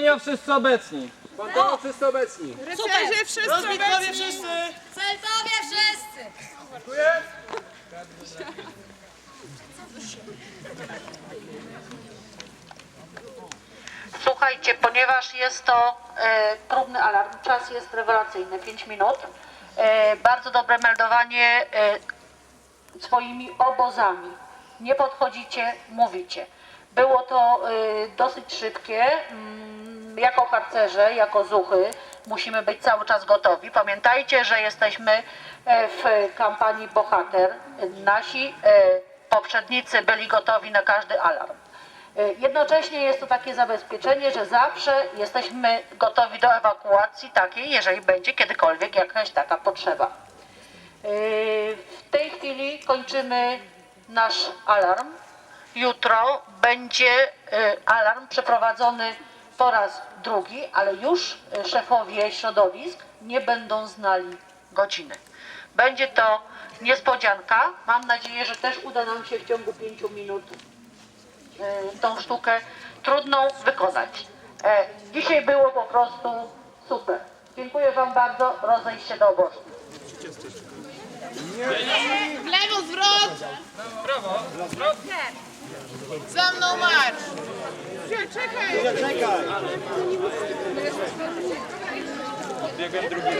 konia wszyscy obecni. Panteon wszyscy obecni. Rycerze wszyscy Rozbitkowie wszyscy! Celtowie wszyscy! Słuchajcie, ponieważ jest to e, próbny alarm, czas jest rewelacyjny, 5 minut. E, bardzo dobre meldowanie e, swoimi obozami. Nie podchodzicie, mówicie. Było to e, dosyć szybkie. Jako harcerze, jako zuchy musimy być cały czas gotowi. Pamiętajcie, że jesteśmy e, w kampanii Bohater. Nasi e, poprzednicy byli gotowi na każdy alarm. E, Jednocześnie jest to takie zabezpieczenie, że zawsze jesteśmy gotowi do ewakuacji takiej, jeżeli będzie kiedykolwiek jakaś taka potrzeba. W tej chwili kończymy nasz alarm. Jutro będzie alarm przeprowadzony po raz drugi, ale już e, szefowie środowisk nie będą znali godziny. Będzie to niespodzianka. Mam nadzieję, że też uda nam się w ciągu pięciu minut e, tą sztukę trudną wykonać. E, Dzisiaj było po prostu super. Dziękuję Wam bardzo. Rozejść się do obozu. Lewo zwrot. Za mną marsz. Czekaj. Biegłem drugi raz.